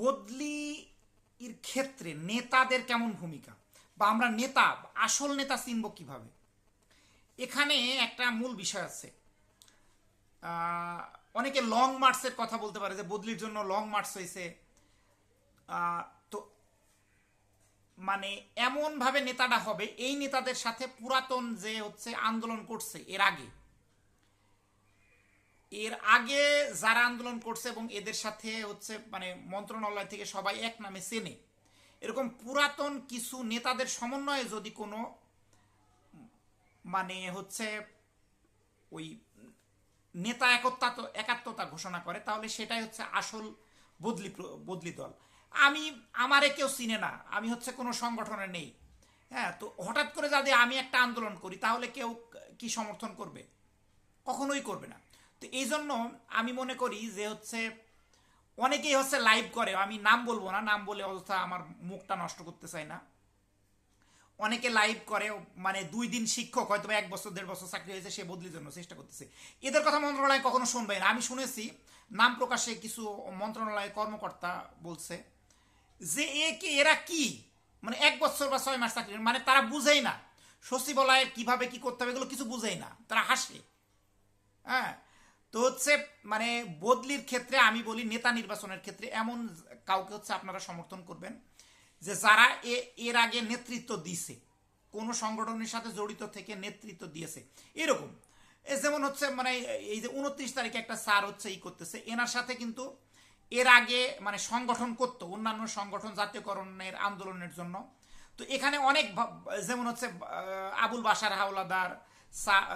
বদলি এর ক্ষেত্রে নেতাদের কেমন ভূমিকা? বা আমরা নেতা, আসল নেতা চিনব কীভাবে? এখানে একটা মূল বিষয় আছে। অনেকে লং মার্চের কথা বলতে পারে যে বদলির জন্য লং মার্চ হয়েছে। তো মানে এমন ভাবে নেতাটা হবে, এই নেতাদের সাথে পুরাতন যে হচ্ছে আন্দোলন করছে এর আগে এর আগে যারা আন্দোলন করছে এবং এদের সাথে হচ্ছে মানে মন্ত্রণালয় থেকে সবাই এক নামে চেনে, এরকম পুরাতন কিছু নেতাদের সমন্বয়ে যদি কোনো মানে হচ্ছে ওই নেতা একতা একাত্মতা ঘোষণা করে, তাহলে সেটাই হচ্ছে আসল বদলি বদলি দল। আমি, আমারে কেউ চিনে না, আমি হচ্ছে কোনো সংগঠনে নেই। হ্যাঁ তো হঠাৎ করে যদি আমি একটা আন্দোলন করি, তাহলে কেউ কি সমর্থন করবে? কখনোই করবে না। তো এই জন্য আমি মনে করি যে হচ্ছে অনেকেই হচ্ছে লাইভ করে, আমি নাম বলব না, নাম বলে অযথা আমার মুখটা নষ্ট করতে চাই না। অনেকে লাইভ করে মানে দুই দিন শিক্ষক হয়তো এক বছর, দেড় বছর চাকরি হয়েছে, সে বদলির জন্য চেষ্টা করতেছে। এদের কথা মন্ত্রণালয় কখনো শুনবে না। আমি শুনেছি, নাম প্রকাশে কিছু মন্ত্রণালয় কর্মকর্তা বলছে যে এ কি, এরা কি? মানে এক বছর বা ছয় মাস চাকরি মানে তারা বুঝেই না। সচিবালয়ের কীভাবে কি করতে হবে এগুলো কিছু বুঝেই না। তারা হাসে। হ্যাঁ? তো হচ্ছে মানে বদলির ক্ষেত্রে, আমি বলি নেতা নির্বাচনের ক্ষেত্রে, এমন কাউকে হচ্ছে আপনারা সমর্থন করবেন যে যারা এর আগে নেতৃত্ব দিছে, কোনো সংগঠনের সাথে জড়িত থেকে নেতৃত্ব দিয়েছে। এরকম। যেমন হচ্ছে মানে এই যে উনত্রিশ তারিখে একটা স্যার হচ্ছে ই করতেছে, এনার সাথে কিন্তু এর আগে মানে সংগঠন করতো, অন্যান্য সংগঠন জাতীয়করণের আন্দোলনের জন্য। তো এখানে অনেক যেমন হচ্ছে আবুল বাসার হাওলাদার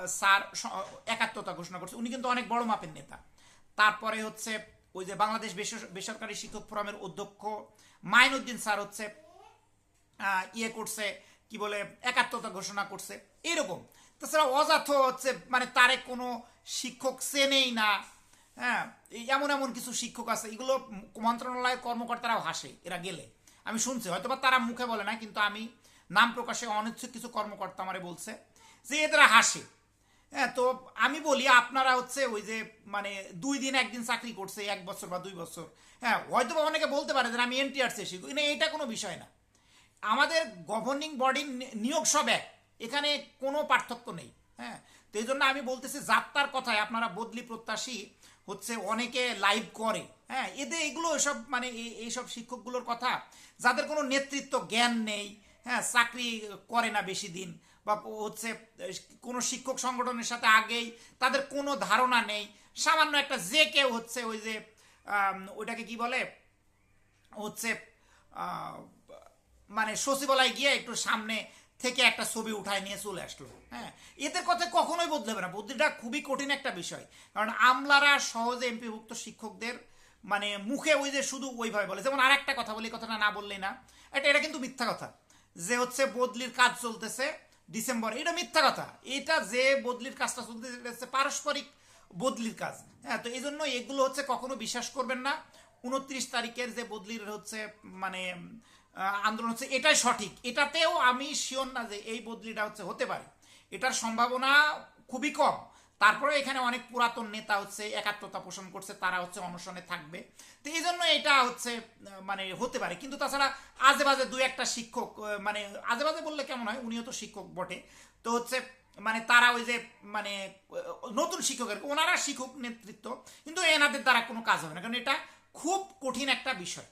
স্যার একাত্মতা ঘোষণা করছে। উনি কিন্তু অনেক বড় মাপের নেতা। তারপরে হচ্ছে ওই যে বাংলাদেশ বেসর- বেসরকারি শিক্ষক ফোরামের অধ্যক্ষ মাইনুদ্দিন স্যার হচ্ছে ইয়ে করছে, কি বলে একাত্মতা ঘোষণা করছে। এরকম। তাছাড়া অজাথ হচ্ছে মানে তারে কোনো শিক্ষক চেনেই না। হ্যাঁ এমন এমন কিছু শিক্ষক আছে, এগুলো মন্ত্রণালয়ের কর্মকর্তারাও হাসে, এরা গেলে। আমি শুনছি, হয়তোবা তারা মুখে বলে না, কিন্তু আমি নাম প্রকাশে অনিচ্ছুক কিছু কর্মকর্তা আমারে বলছে। যে এদের হাসে। হ্যাঁ তো আমি বলি, আপনারা হচ্ছে ওই যে মানে দুই দিন একদিন চাকরি করছে, এক বছর বা দুই বছর। হ্যাঁ হয়তো বা অনেকে বলতে পারে যে, আমি এনটিআর শেষি কিন্তু এটা কোনো বিষয় না। আমাদের গভর্নিং বডির নিয়োগ সব এক। এখানে কোনো পার্থক্য নেই। হ্যাঁ তো এই জন্য আমি বলতেছি, যাত্রার কথায় আপনারা বদলি প্রত্যাশী হচ্ছে অনেকে লাইভ করে। হ্যাঁ এদের এগুলো এসব মানে এই- এইসব শিক্ষকগুলোর কথা, যাদের কোনো নেতৃত্ব জ্ঞান নেই হ্যাঁ চাকরি করে না বেশি দিন বা হচ্ছে কোনো শিক্ষক সংগঠনের সাথে আগেই তাদের কোনো ধারণা নেই। সামান্য একটা যে কেউ হচ্ছে ওই যে ওইটাকে কি বলে? হচ্ছে মানে সচিবালয় গিয়ে একটু সামনে থেকে একটা ছবি উঠায় নিয়ে চলে আসলো। হ্যাঁ এদের কথা কখনোই বদলে হবে না। বুদ্ধিটা খুবই কঠিন একটা বিষয়। কারণ আমলারা সহজে এমপিভুক্ত শিক্ষকদের মানে মুখে ওই যে শুধু ওইভাবে বলে। যেমন আর একটা কথা বলি কথাটা না বললেই না। এটা এটা কিন্তু মিথ্যা কথা। যে হচ্ছে বদলির কাজ চলতেছে ডিসেম্বর, এটা মিথ্যা কথা। এটা যে বদলির কাজটা চলতে পারস্পরিক বদলির কাজ। হ্যাঁ তো এই জন্য এগুলো হচ্ছে কখনো বিশ্বাস করবেন না। উনত্রিশ তারিখের যে বদলির হচ্ছে মানে আন্দোলন হচ্ছে, এটাই সঠিক। এটাতেও আমি শিওর না যে এই বদলিটা হচ্ছে, হতে পারে। এটার সম্ভাবনা খুবই কম। তারপরে এখানে অনেক পুরাতন নেতা হচ্ছে, একাত্মতা পোষণ করছে, তারা হচ্ছে অনশনে থাকবে। তো এই জন্য এটা হচ্ছে মানে হতে পারে। কিন্তু তাছাড়া আজে বাজে দু একটা শিক্ষক মানে আজে বাজে বললে কেমন হয়? উনিও তো শিক্ষক বটে। তো হচ্ছে মানে তারা ওই যে মানে নতুন শিক্ষকের, ওনারা শিক্ষক নেতৃত্ব, কিন্তু এনাদের দ্বারা কোনো কাজ হবে না। কারণ এটা খুব কঠিন একটা বিষয়।